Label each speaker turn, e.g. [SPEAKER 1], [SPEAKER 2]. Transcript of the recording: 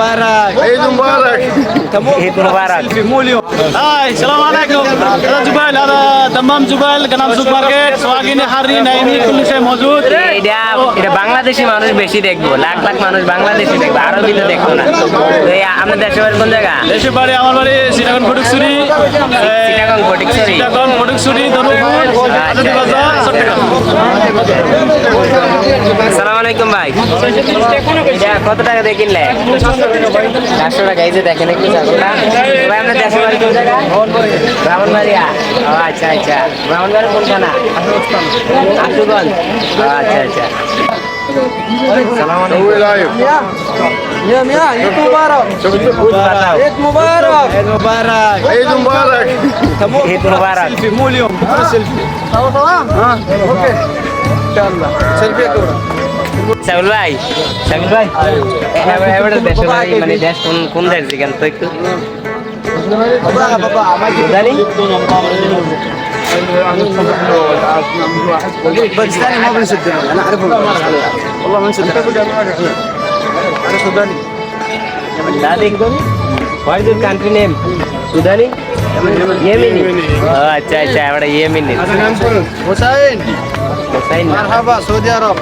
[SPEAKER 1] مبارك
[SPEAKER 2] عيد مبارك
[SPEAKER 3] ঈদ মুবারক
[SPEAKER 1] في موليو
[SPEAKER 4] هاي السلام عليكم هذا جبال هذا دمام جبال كنام سوق ماركت سواقين حري نايمي كل شيء موجود
[SPEAKER 3] এটা এটা বাংলাদেশি মানুষ বেশি দেখবো লাখ লাখ মানুষ বাংলাদেশি দেখবো আরবি তো দেখবো না তো এই আপনার দেশের বাড়ি কোন জায়গা
[SPEAKER 4] দেশের বাড়ি আমার বাড়ি সিটাগন ফটিকছড়ি
[SPEAKER 3] চিটাগং ফটিকছড়ি
[SPEAKER 4] সিটাগন ফটিকছড়ি ধনুপুর আজাদি বাজার চট্টগ্রাম
[SPEAKER 3] কত টাকা দিয়ে কিনলে? চারশো টাকা এই যে দেখেন একটু চারশোটা ভাই আপনার দেশের বাড়ি কোন জায়গা? ব্রাহ্মণবাড়িয়া? ও আচ্ছা আচ্ছা। ব্রাহ্মণবাড়ি কোন থানা আশুগঞ্জ। ও আচ্ছা আচ্ছা। সালাম। আলাইকুম
[SPEAKER 2] هو لايف
[SPEAKER 1] يا ميا عيد مبارك عيد مبارك عيد مبارك
[SPEAKER 2] عيد مبارك
[SPEAKER 3] ঈদ মুবারক
[SPEAKER 1] في موليو سيلفي ها اوكي ان شاء الله سيلفي كورة
[SPEAKER 3] সাইবুল ভাই সাইবুল ভাই এবার এবার দেশের বাড়ি মানে দেশ কোন কোন দেশ যেখান তো একটু
[SPEAKER 1] بابا بابا عملت
[SPEAKER 3] জানি
[SPEAKER 1] باكستاني ما بنصدق انا اعرفه والله ما نصدق انا سوداني
[SPEAKER 3] দাদি what is your country name সুদানি Yemeni ও আচ্ছা আচ্ছা আমরা ইয়েমেনি
[SPEAKER 1] حسين મરહાબા સૌદી અરબ